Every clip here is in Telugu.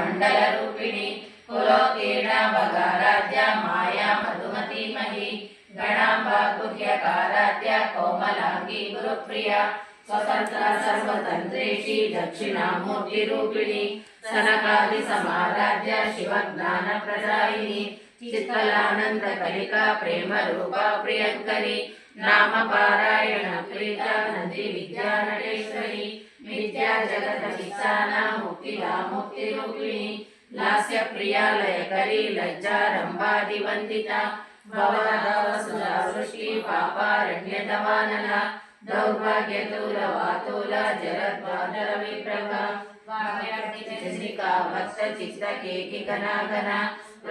మండల రూపిణి కులోకేణ భగారాధ్య మాయా మధుమతి మహి గణాంబ గుహ్యకారాధ్య కోమలాంగి గురుప్రియ స్వతంత్ర సర్వతంత్రేషి దక్షిణామూర్తి రూపిణి సనకాది సమారాధ్య శివ జ్ఞాన ప్రదాయిని చిత్తలానంద కలిక ప్రేమ రూప ప్రియంకరి నామ పారాయణ ప్రీత నది విద్యా నటేశ్వరి जगतहिंसाना लास्य प्रिया लयकरी लज्जारम्भा दिवन्दिता भवदवसुधा जलद्वादरविप्रभा वाक्यार्थिका भक्तचित्रकेकिकनागना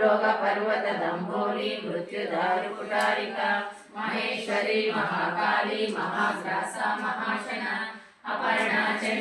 रोगपर्वतदम्भोली मृत्युदारुकुटारिका महेश्वरी महाकाली महाग्रासा महाशना अपर्णा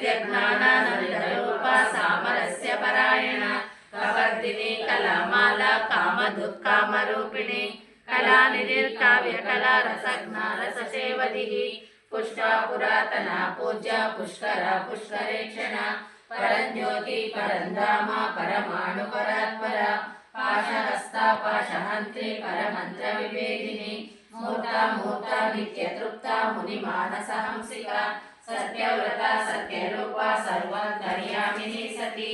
ప్రియవ్రత సామరస్య పరాయణ. కవర్దిని కళామాల కామ దుఃఖామ రూపిణి కళా నిధిర్కావ్య కళా రసజ్ఞ రస సేవది పురాతన పూజ్య పుష్కర పుష్కరేక్షణ. పరంజ్యోతి పరంధామ పరమాణు పరాత్పర. పాశహస్త పాశహంత్రి పరమంత్ర వివేదిని మూర్త మూర్త నిత్యతృప్త ముని మానస హంసిక సత్యవ్రత సత్యరూప సర్వం కర్యామిని సతి